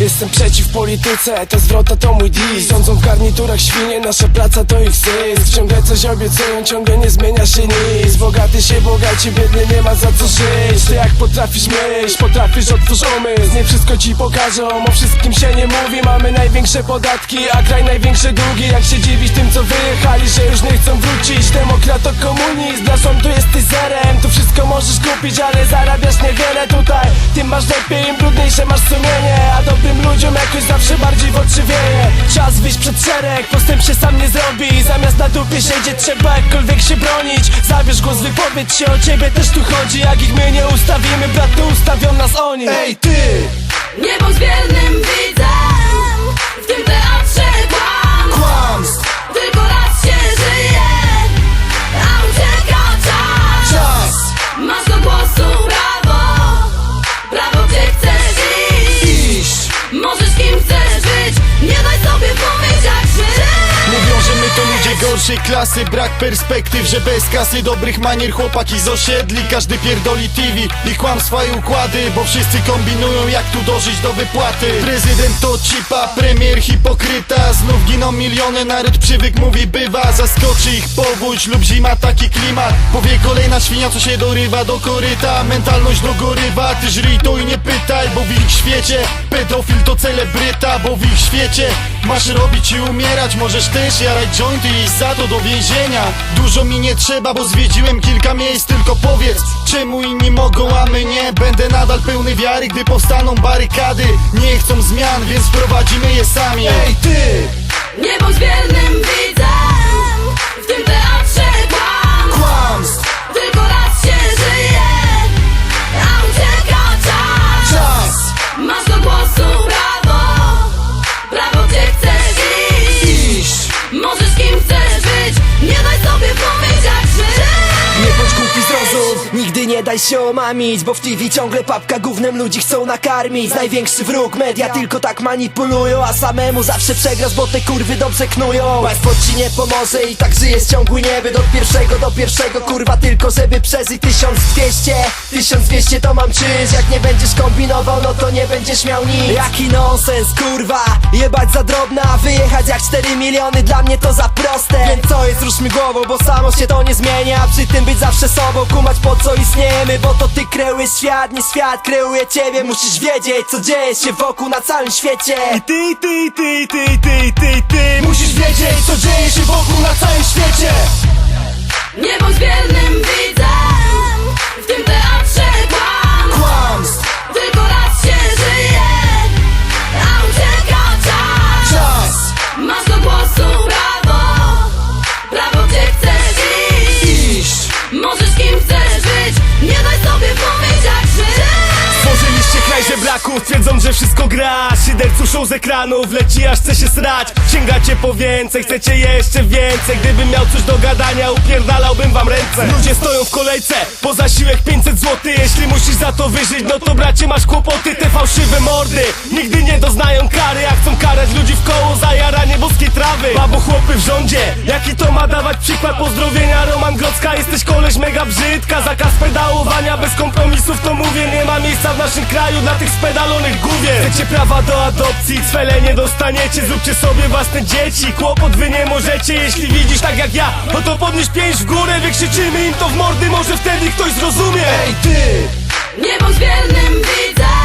jestem przeciw polityce To zwrota to mój dis Rządzą w garniturach świnie Nasza praca to ich zysk. Ciągle coś obiecują Ciągle nie zmienia się nic. Bogaty się bogaci Biedny nie ma za co żyć. Ty jak potrafisz myśl Potrafisz otwórz umysł. Nie wszystko ci pokażą O wszystkim się nie mówi. Mamy największe podatki A kraj największe długi. Jak się dziwisz tym co wyjechali Że już nie chcą wrócić. Demokrat to komunizm Dla rządu jesteś zerem. Tu wszystko możesz kupić Ale zarabiasz niewiele. Tutaj Tym masz lepiej Im brudniejsze masz sumienie. A dobrym ludziom jakoś zawsze bardziej w oczy wieje. Czas wyjść przed szereg Postęp się sam nie zrobi. Zamiast na dupie siedzieć Trzeba jakkolwiek się bronić. Zabierz głos wypowiedz się O ciebie też tu chodzi. Jak ich my nie ustawimy Brat to ustawią nas oni. Ej ty! go gorszej klasy. Brak perspektyw, że bez kasy Dobrych manier chłopaki z osiedli Każdy pierdoli TV i kłamstwa i układy Bo wszyscy kombinują jak tu dożyć do wypłaty. Prezydent to cipa, premier hipokryta. Znów giną miliony, naród przywyk mówi bywa. Zaskoczy ich powódź lub zima taki klimat. Powie kolejna świnia co się dorywa do koryta. Mentalność do gorywa, ty żryj to i nie pytaj Bo w ich świecie pedofil to celebryta Bo w ich świecie masz robić i umierać. Możesz też jarać jointy i za to do więzienia. Dużo mi nie trzeba, bo zwiedziłem kilka miejsc. Tylko powiedz, czemu inni mogą, a my nie? Będę nadal pełny wiary, gdy powstaną barykady. Nie chcą zmian, więc wprowadzimy je sami. Ej się omamić Bo w TV ciągle papka gównem ludzi chcą nakarmić. Największy wróg, media tylko tak manipulują A samemu zawsze przegrasz, bo te kurwy dobrze knują. Państwo ci nie pomoże i tak żyjesz ciągły nieby. Od pierwszego do pierwszego, kurwa tylko żeby przeżyć 1200 1200 to mam czyć, jak nie będziesz kombinował No to nie będziesz miał nic. Jaki nonsens, kurwa, jebać za drobna. Wyjechać jak 4 miliony, dla mnie to za proste. Więc co jest, rusz mi głową, bo samo się to nie zmienia. Przy tym być zawsze sobą, kumać po co Bo to ty kreujesz świat, nie świat kreuje ciebie. Musisz wiedzieć, co dzieje się wokół na całym świecie. I ty, ty, ty, ty, ty, ty, ty. Musisz wiedzieć, co dzieje się wokół na całym świecie że wszystko gra. Szydercu show z ekranów, leci aż chce się srać. Sięgacie po więcej, chcecie jeszcze więcej. Gdybym miał coś do gadania, upierdalałbym wam ręce. Ludzie stoją w kolejce, po zasiłek 500 zł Jeśli musisz za to wyżyć, no to bracie masz kłopoty. Te fałszywe mordy, nigdy nie doznają kary. A chcą karać ludzi w koło za jaranie boskiej trawy. Babo chłopy w rządzie, jaki to ma dawać przykład Pozdrowienia? Roman Grodzka, jesteś koleś mega brzydka. Zakaz pedałowania bez to mówię Nie ma miejsca w naszym kraju dla tych spedalonych gówien. Chcecie prawa do adopcji, cwele nie dostaniecie. Zróbcie sobie własne dzieci, kłopot wy nie możecie. Jeśli widzisz tak jak ja, no to podnieś pięść w górę. Wykrzyczymy im to w mordy, może wtedy ktoś zrozumie. Ej ty! Nie bądź wiernym widzem